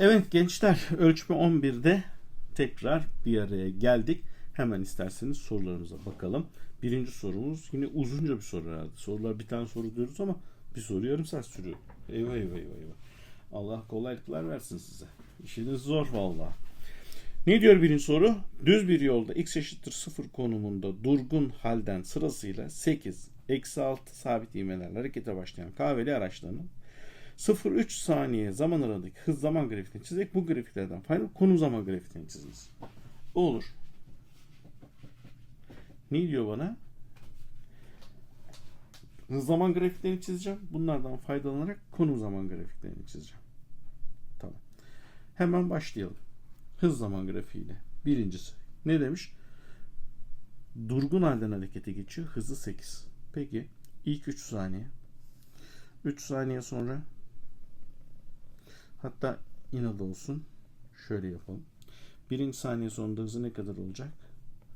Evet gençler ölçme 11'de tekrar bir araya geldik. Hemen isterseniz sorularımıza bakalım. Birinci sorumuz yine uzunca bir soru herhalde. Sorular bir tane soru diyoruz ama bir soru yarım saat sürüyor. Eyvah eyvah eyvah eyvah. Allah kolaylıklar versin size. İşiniz zor vallahi. Ne diyor birinci soru? Düz bir yolda x eşittir 0 konumunda durgun halden sırasıyla 8, eksi 6 sabit ivmelerle harekete başlayan kahveli araçlarının 0-3 saniye zaman aralığındaki hız zaman grafiğini çizerek bu grafiklerden faydalı konum zaman grafiğini çiziniz. Olur. Ne diyor bana? Hız zaman grafiklerini çizeceğim. Bunlardan faydalanarak konum zaman grafiklerini çizeceğim. Tamam. Hemen başlayalım. Hız zaman grafiğiyle. Birincisi. Ne demiş? Durgun halden harekete geçiyor. Hızı 8. Peki. ilk 3 saniye. 3 saniye sonra hatta inat olsun. Şöyle yapalım. Birinci saniye sonunda hızı ne kadar olacak?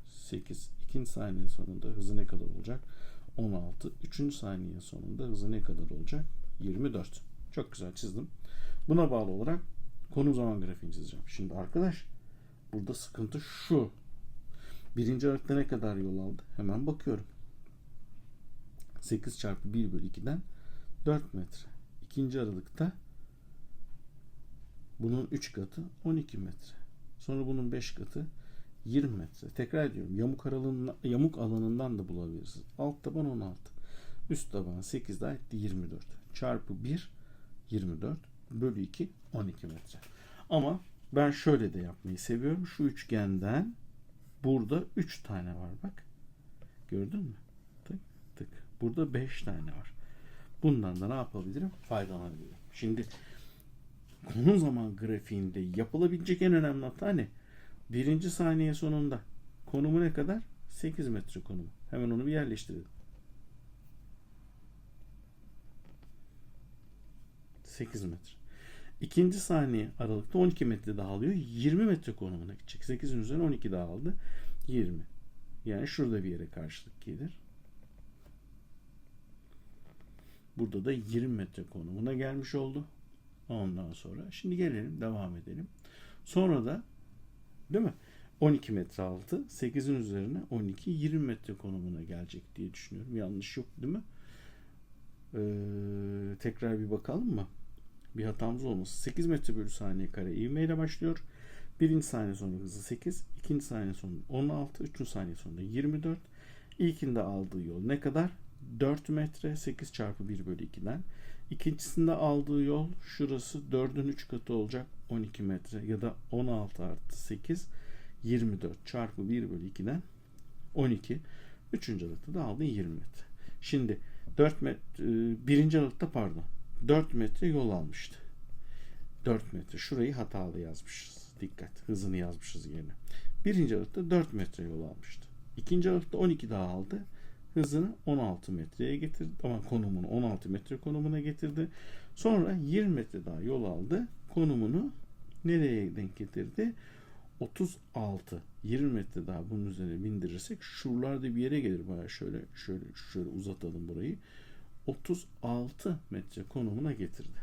8. İkinci saniye sonunda hızı ne kadar olacak? 16. Üçüncü saniye sonunda hızı ne kadar olacak? 24. Çok güzel çizdim. Buna bağlı olarak konum zaman grafiğini çizeceğim. Şimdi arkadaş burada sıkıntı şu. Birinci aralıkta ne kadar yol aldı? Hemen bakıyorum. 8 çarpı 1 bölü 2'den 4 metre. İkinci aralıkta bunun 3 katı 12 metre. Sonra bunun 5 katı 20 metre. Tekrar ediyorum. Yamuk aralığından, yamuk alanından da bulabilirsiniz. Alt taban 16. Üst taban 8 daha etti 24. Çarpı 1 24 bölü 2 12 metre. Ama ben şöyle de yapmayı seviyorum. Şu üçgenden burada 3 tane var bak. Gördün mü? Tık tık. Burada 5 tane var. Bundan da ne yapabilirim? Faydalanabilirim. Şimdi konum zaman grafiğinde yapılabilecek en önemli hata ne? Birinci saniye sonunda konumu ne kadar? 8 metre konumu. Hemen onu bir yerleştirelim. 8 metre. İkinci saniye aralıkta 12 metre daha alıyor. 20 metre konumuna gidecek. 8'in üzerine 12 daha aldı. 20. Yani şurada bir yere karşılık gelir. Burada da 20 metre konumuna gelmiş oldu. Ondan sonra şimdi gelelim devam edelim. Sonra da değil mi? 12 metre altı 8'in üzerine 12 20 metre konumuna gelecek diye düşünüyorum. Yanlış yok değil mi? Ee, tekrar bir bakalım mı? Bir hatamız olmasın. 8 metre bölü saniye kare ivmeyle başlıyor. Birinci saniye sonra hızı 8, ikinci saniye sonunda 16, üçüncü saniye sonunda 24. İlkinde aldığı yol ne kadar? 4 metre 8 çarpı 1 bölü 2'den. İkincisinde aldığı yol şurası 4'ün 3 katı olacak 12 metre ya da 16 artı 8 24 çarpı 1 bölü 2'den 12. Üçüncü aralıkta da aldığı 20 metre. Şimdi 4 metre, birinci aralıkta pardon 4 metre yol almıştı. 4 metre. Şurayı hatalı yazmışız. Dikkat. Hızını yazmışız yerine. Birinci aralıkta 4 metre yol almıştı. İkinci aralıkta 12 daha aldı. Hızını 16 metreye getirdi. Ama konumunu 16 metre konumuna getirdi. Sonra 20 metre daha yol aldı. Konumunu nereye denk getirdi? 36. 20 metre daha bunun üzerine bindirirsek şuralarda bir yere gelir. Baya şöyle şöyle şöyle uzatalım burayı. 36 metre konumuna getirdi.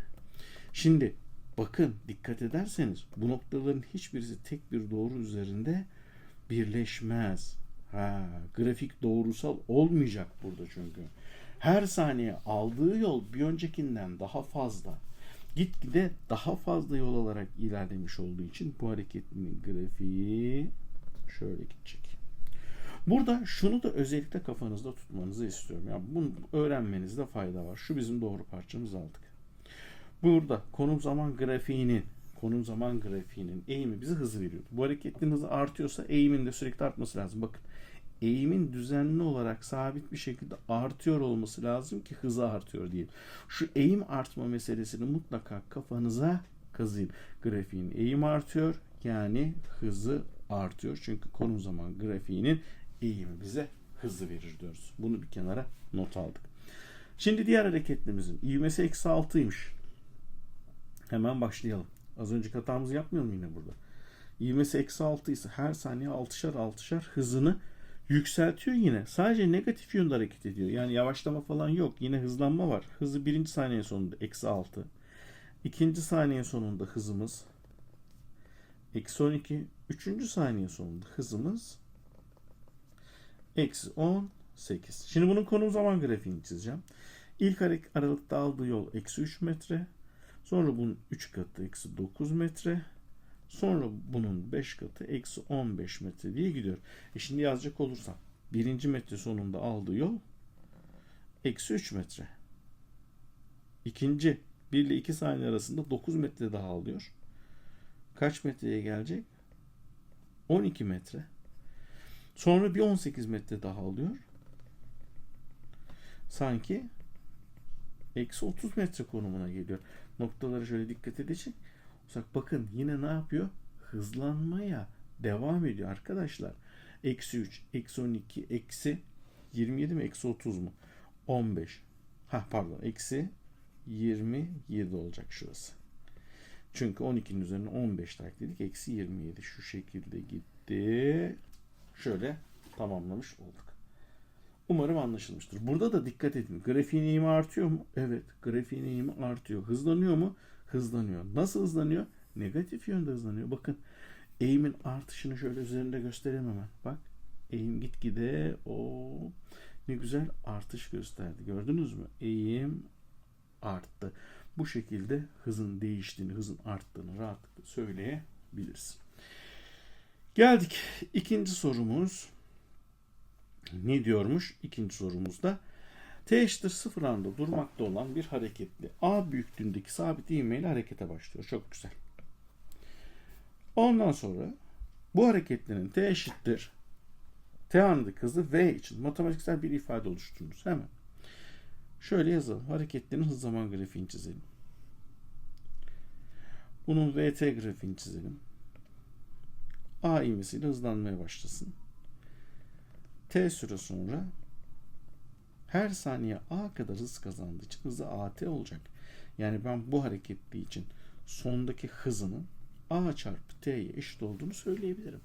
Şimdi bakın dikkat ederseniz bu noktaların hiçbirisi tek bir doğru üzerinde birleşmez. Ha, grafik doğrusal olmayacak burada çünkü. Her saniye aldığı yol bir öncekinden daha fazla. Gitgide daha fazla yol alarak ilerlemiş olduğu için bu hareketin grafiği şöyle gidecek. Burada şunu da özellikle kafanızda tutmanızı istiyorum. Yani bunu öğrenmenizde fayda var. Şu bizim doğru parçamızı aldık. Burada konum zaman grafiğinin konum zaman grafiğinin eğimi bize hızı veriyor. Bu hareketin hızı artıyorsa eğimin de sürekli artması lazım. Bakın eğimin düzenli olarak sabit bir şekilde artıyor olması lazım ki hızı artıyor diye. Şu eğim artma meselesini mutlaka kafanıza kazıyın. Grafiğin eğim artıyor yani hızı artıyor. Çünkü konum zaman grafiğinin eğimi bize hızı verir diyoruz. Bunu bir kenara not aldık. Şimdi diğer hareketlimizin ivmesi eksi 6'ymış. Hemen başlayalım. Az önceki hatamızı yapmıyor mu yine burada? İvmesi eksi 6 ise her saniye 6'şar 6'şar hızını yükseltiyor yine. Sadece negatif yönde hareket ediyor. Yani yavaşlama falan yok. Yine hızlanma var. Hızı birinci saniye sonunda eksi 6. İkinci saniye sonunda hızımız eksi 12. Üçüncü saniye sonunda hızımız eksi 18. Şimdi bunun konum zaman grafiğini çizeceğim. İlk aralıkta aldığı yol eksi 3 metre. Sonra bunun 3 katı eksi 9 metre. Sonra bunun 5 katı eksi 15 metre diye gidiyor. E şimdi yazacak olursam birinci metre sonunda aldığı yol eksi 3 metre. İkinci 1 ile 2 saniye arasında 9 metre daha alıyor. Kaç metreye gelecek? 12 metre. Sonra bir 18 metre daha alıyor. Sanki eksi 30 metre konumuna geliyor. Noktalara şöyle dikkat edecek. olursak bakın yine ne yapıyor? Hızlanmaya devam ediyor arkadaşlar. Eksi 3, eksi 12, eksi 27 mi? Eksi 30 mu? 15. Ha pardon. Eksi 27 olacak şurası. Çünkü 12'nin üzerine 15 tak dedik. Eksi 27 şu şekilde gitti. Şöyle tamamlamış olduk. Umarım anlaşılmıştır. Burada da dikkat edin. Grafiğin eğimi artıyor mu? Evet. Grafiğin eğimi artıyor. Hızlanıyor mu? Hızlanıyor. Nasıl hızlanıyor? Negatif yönde hızlanıyor. Bakın eğimin artışını şöyle üzerinde göstereyim hemen. Bak eğim gitgide o ne güzel artış gösterdi. Gördünüz mü? Eğim arttı. Bu şekilde hızın değiştiğini, hızın arttığını rahatlıkla söyleyebiliriz. Geldik ikinci sorumuz. Ne diyormuş ikinci sorumuzda? T eşittir sıfır anda durmakta olan bir hareketli A büyüklüğündeki sabit ivmeyle harekete başlıyor. Çok güzel. Ondan sonra bu hareketlinin T eşittir T andaki hızı V için matematiksel bir ifade oluşturunuz. Hemen. Şöyle yazalım. Hareketlerin hız zaman grafiğini çizelim. Bunun VT grafiğini çizelim. A ivmesiyle hızlanmaya başlasın. T süre sonra her saniye A kadar hız kazandığı için hızı AT olacak. Yani ben bu hareketli için sondaki hızının A çarpı T'ye eşit olduğunu söyleyebilirim.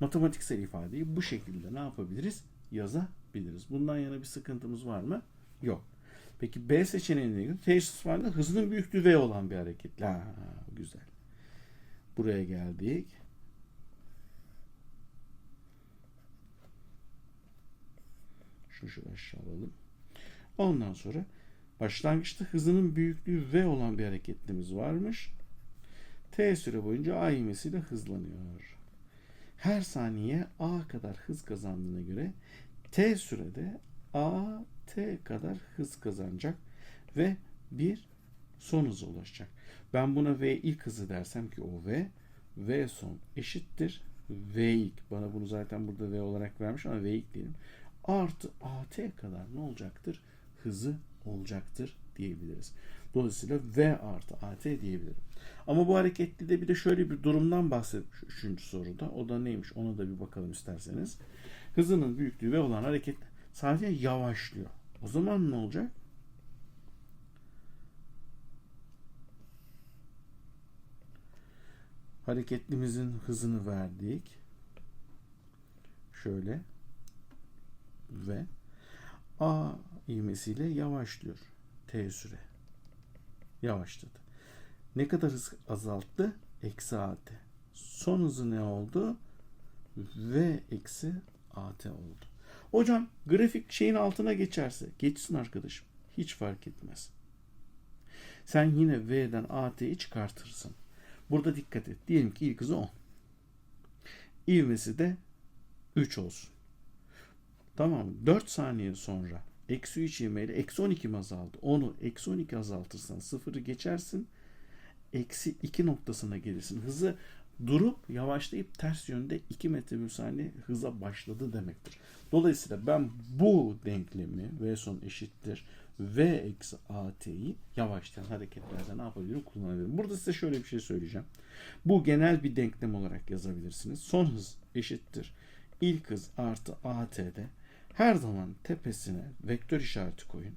Matematiksel ifadeyi bu şekilde ne yapabiliriz? Yazabiliriz. Bundan yana bir sıkıntımız var mı? Yok. Peki B seçeneğine göre T eşit sıfırda hızının büyüklüğü V olan bir hareketli. Ha, güzel. Buraya geldik. Şöyle aşağı alalım. Ondan sonra başlangıçta hızının büyüklüğü V olan bir hareketlimiz varmış. T süre boyunca A ivmesiyle hızlanıyor. Her saniye A kadar hız kazandığına göre T sürede A T kadar hız kazanacak ve bir son hıza ulaşacak. Ben buna V ilk hızı dersem ki o V, V son eşittir V ilk. Bana bunu zaten burada V olarak vermiş ama V ilk diyelim. Artı AT kadar ne olacaktır? Hızı olacaktır diyebiliriz. Dolayısıyla V artı AT diyebilirim. Ama bu hareketli de bir de şöyle bir durumdan bahsetmiş üçüncü soruda. O da neymiş? Ona da bir bakalım isterseniz. Hızının büyüklüğü V olan hareket sadece yavaşlıyor. O zaman ne olacak? Hareketlimizin hızını verdik. Şöyle ve A ivmesiyle yavaşlıyor. T süre. Yavaşladı. Ne kadar hız azalttı? Eksi AT. Son hızı ne oldu? V eksi AT oldu. Hocam grafik şeyin altına geçerse geçsin arkadaşım. Hiç fark etmez. Sen yine V'den AT'yi çıkartırsın. Burada dikkat et. Diyelim ki ilk hızı 10. İvmesi de 3 olsun. Tamam mı? 4 saniye sonra eksi 3 ivmeyle eksi 12 mi azaldı? Onu eksi 12 azaltırsan sıfırı geçersin. Eksi 2 noktasına gelirsin. Hızı durup yavaşlayıp ters yönde 2 metre bir saniye hıza başladı demektir. Dolayısıyla ben bu denklemi V son eşittir V eksi AT'yi yavaşlayan hareketlerde ne yapabilirim? Kullanabilirim. Burada size şöyle bir şey söyleyeceğim. Bu genel bir denklem olarak yazabilirsiniz. Son hız eşittir. İlk hız artı AT'de her zaman tepesine vektör işareti koyun.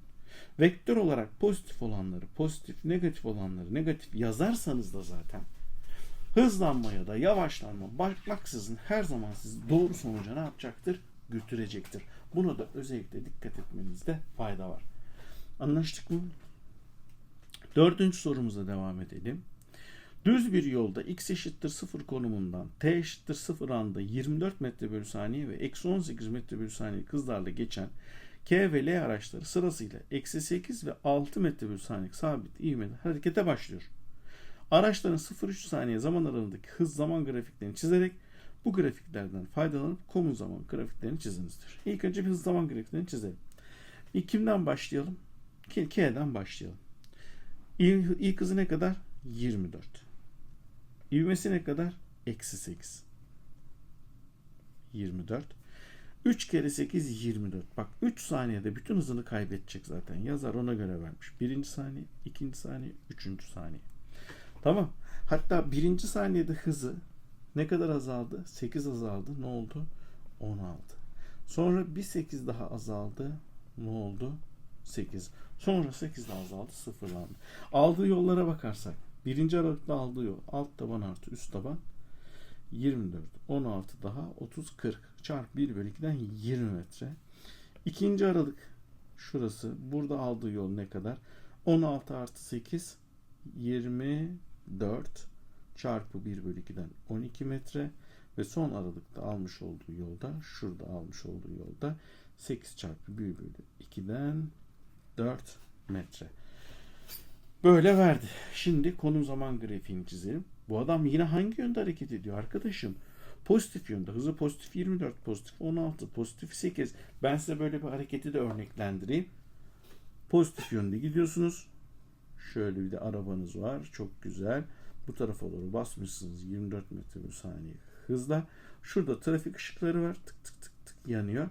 Vektör olarak pozitif olanları pozitif, negatif olanları negatif yazarsanız da zaten hızlanma ya da yavaşlanma bakmaksızın her zaman sizi doğru sonuca ne yapacaktır? Götürecektir. Buna da özellikle dikkat etmenizde fayda var. Anlaştık mı? Dördüncü sorumuza devam edelim. Düz bir yolda x eşittir 0 konumundan t eşittir 0 anda 24 metre bölü saniye ve eksi 18 metre bölü saniye hızlarla geçen K ve L araçları sırasıyla eksi 8 ve 6 metre bölü saniye sabit ivmede harekete başlıyor. Araçların 0-3 saniye zaman aralığındaki hız zaman grafiklerini çizerek bu grafiklerden faydalanıp konum zaman grafiklerini çizinizdir. İlk önce bir hız zaman grafiklerini çizelim. İlk kimden başlayalım? K'den başlayalım. İlk hızı ne kadar? 24. İvmesi ne kadar? Eksi 8. 24. 3 kere 8 24. Bak 3 saniyede bütün hızını kaybedecek zaten. Yazar ona göre vermiş. Birinci saniye, ikinci saniye, üçüncü saniye. Tamam. Hatta birinci saniyede hızı ne kadar azaldı? 8 azaldı. Ne oldu? 16. Sonra bir 8 daha azaldı. Ne oldu? 8. Sonra 8 daha azaldı. Sıfırlandı. Aldığı yollara bakarsak. Birinci aralıkta aldığı yol. Alt taban artı üst taban. 24. 16 daha 30 40 çarpı 1 bölü 2'den 20 metre. İkinci aralık şurası. Burada aldığı yol ne kadar? 16 artı 8 24 çarpı 1 bölü 2'den 12 metre ve son aralıkta almış olduğu yolda şurada almış olduğu yolda 8 çarpı 1 bölü 2'den 4 metre. Böyle verdi. Şimdi konum zaman grafiğini çizelim. Bu adam yine hangi yönde hareket ediyor arkadaşım? Pozitif yönde. Hızı pozitif 24, pozitif 16, pozitif 8. Ben size böyle bir hareketi de örneklendireyim. Pozitif yönde gidiyorsunuz. Şöyle bir de arabanız var. Çok güzel. Bu tarafa doğru basmışsınız 24 metre bir saniye hızla. Şurada trafik ışıkları var. Tık tık tık tık yanıyor.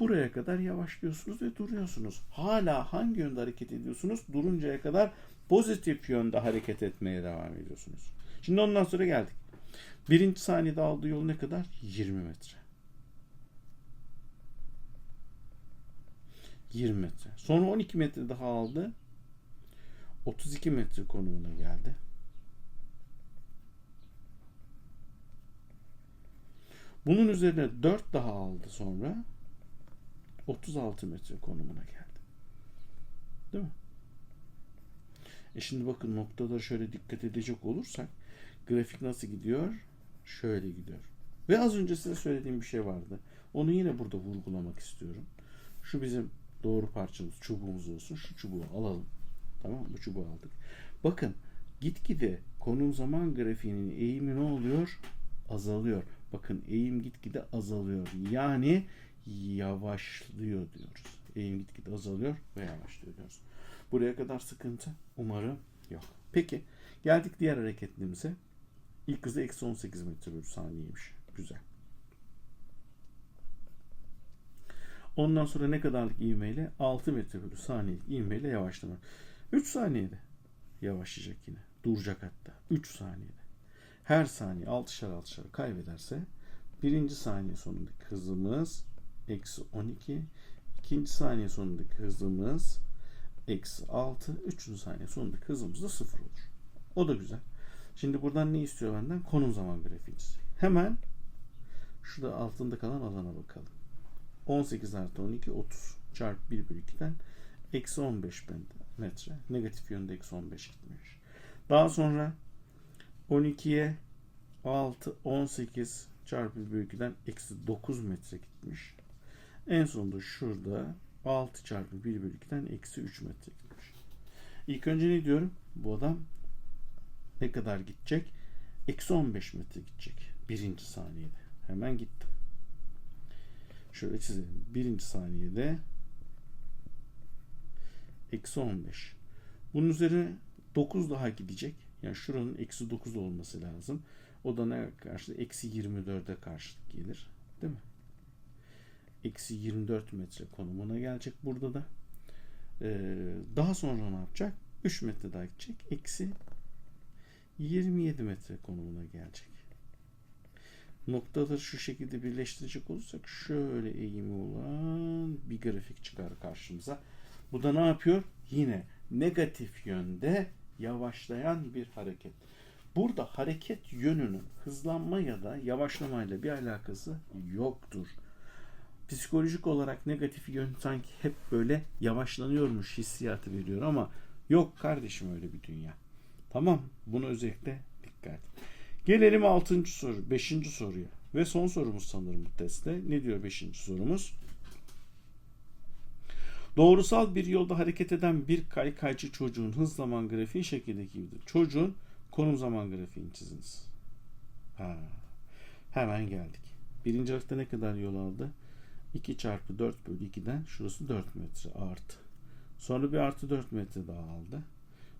Buraya kadar yavaşlıyorsunuz ve duruyorsunuz. Hala hangi yönde hareket ediyorsunuz? Duruncaya kadar pozitif yönde hareket etmeye devam ediyorsunuz. Şimdi ondan sonra geldik. Birinci saniyede aldığı yol ne kadar? 20 metre. 20 metre. Sonra 12 metre daha aldı. 32 metre konumuna geldi. Bunun üzerine 4 daha aldı sonra 36 metre konumuna geldi. Değil mi? E şimdi bakın noktalara şöyle dikkat edecek olursak grafik nasıl gidiyor? Şöyle gidiyor. Ve az önce size söylediğim bir şey vardı. Onu yine burada vurgulamak istiyorum. Şu bizim doğru parçamız, çubuğumuz olsun. Şu çubuğu alalım. Tamam mı? Bu çubuğu aldık. Bakın gitgide konum zaman grafiğinin eğimi ne oluyor? Azalıyor. Bakın eğim gitgide azalıyor. Yani yavaşlıyor diyoruz. Eğim gitgide azalıyor ve yavaşlıyor diyoruz. Buraya kadar sıkıntı umarım yok. Peki geldik diğer hareketlimize. İlk hızı eksi 18 metre bölü saniyeymiş. Güzel. Ondan sonra ne kadarlık ivmeyle? 6 metre bölü saniyelik ivmeyle yavaşlama. 3 saniyede yavaşlayacak yine. Duracak hatta. 3 saniyede. Her saniye 6'şar 6'şar kaybederse birinci saniye sonundaki hızımız eksi 12. ikinci saniye sonundaki hızımız eksi 6. Üçüncü saniye sonundaki hızımız da 0 olur. O da güzel. Şimdi buradan ne istiyor benden? Konum zaman grafiği çizeyim. Hemen şurada altında kalan alana bakalım. 18 artı 12 30 çarpı 1 bölü 2'den eksi 15 metre. Negatif yönde eksi 15 gitmiş. Daha sonra 12'ye 6 18 çarpı 1 bölü 2'den eksi 9 metre gitmiş. En sonunda şurada 6 çarpı 1 bölü 2'den eksi 3 metre gitmiş. İlk önce ne diyorum? Bu adam ne kadar gidecek? Eksi 15 metre gidecek. Birinci saniyede. Hemen gittim. Şöyle çizelim. Birinci saniyede eksi 15. Bunun üzerine 9 daha gidecek. Yani şuranın eksi 9 olması lazım. O da ne karşı? Eksi 24'e karşılık gelir. Değil mi? Eksi 24 metre konumuna gelecek burada da. Ee, daha sonra ne yapacak? 3 metre daha gidecek. Eksi 27 metre konumuna gelecek. Noktaları şu şekilde birleştirecek olursak şöyle eğimi olan bir grafik çıkar karşımıza. Bu da ne yapıyor? Yine negatif yönde yavaşlayan bir hareket. Burada hareket yönünün hızlanma ya da yavaşlamayla bir alakası yoktur. Psikolojik olarak negatif yön sanki hep böyle yavaşlanıyormuş hissiyatı veriyor ama yok kardeşim öyle bir dünya. Tamam. Bunu özellikle dikkat. Gelelim 6. soru, 5. soruya. Ve son sorumuz sanırım bu testte. Ne diyor 5. sorumuz? Doğrusal bir yolda hareket eden bir kaykaycı çocuğun hız zaman grafiği şekildeki gibidir. Çocuğun konum zaman grafiğini çiziniz. Ha. Hemen geldik. Birinci harfte ne kadar yol aldı? 2 çarpı 4 bölü 2'den şurası 4 metre artı. Sonra bir artı 4 metre daha aldı.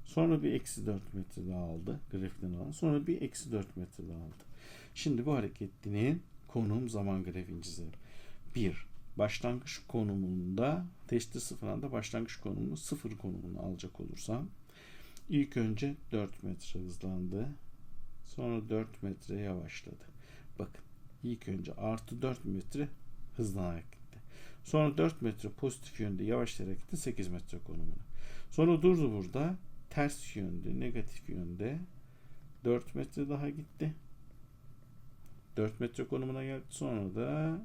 Sonra bir eksi 4 metre daha aldı. Grafikten alan. Sonra bir eksi 4 metre daha aldı. Şimdi bu hareketlinin konum zaman grafiğini çizelim. 1. Başlangıç konumunda testi sıfır anda başlangıç konumunu sıfır konumunu alacak olursam ilk önce 4 metre hızlandı. Sonra 4 metre yavaşladı. Bakın ilk önce artı 4 metre hızlanarak gitti. Sonra 4 metre pozitif yönde yavaşlayarak gitti 8 metre konumuna. Sonra durdu burada ters yönde negatif yönde 4 metre daha gitti. 4 metre konumuna geldi. Sonra da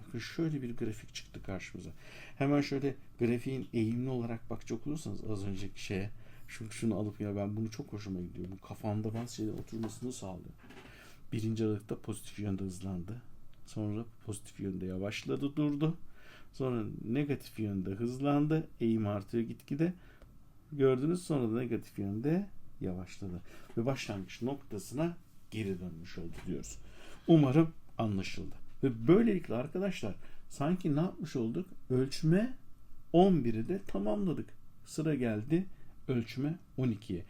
bakın şöyle bir grafik çıktı karşımıza. Hemen şöyle grafiğin eğimli olarak bakacak olursanız az önceki şeye şunu, şunu alıp ya ben bunu çok hoşuma gidiyor. Bu kafamda bazı şeyler oturmasını sağlıyor. Birinci aralıkta pozitif yönde hızlandı. Sonra pozitif yönde yavaşladı durdu. Sonra negatif yönde hızlandı. Eğim artıyor gitgide. Gördünüz sonra da negatif yönde yavaşladı. Ve başlangıç noktasına geri dönmüş oldu diyoruz. Umarım anlaşıldı. Ve böylelikle arkadaşlar sanki ne yapmış olduk? Ölçme 11'i de tamamladık. Sıra geldi ölçme 12'ye.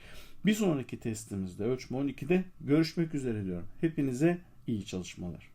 Bir sonraki testimizde ölçme 12'de görüşmek üzere diyorum. Hepinize iyi çalışmalar.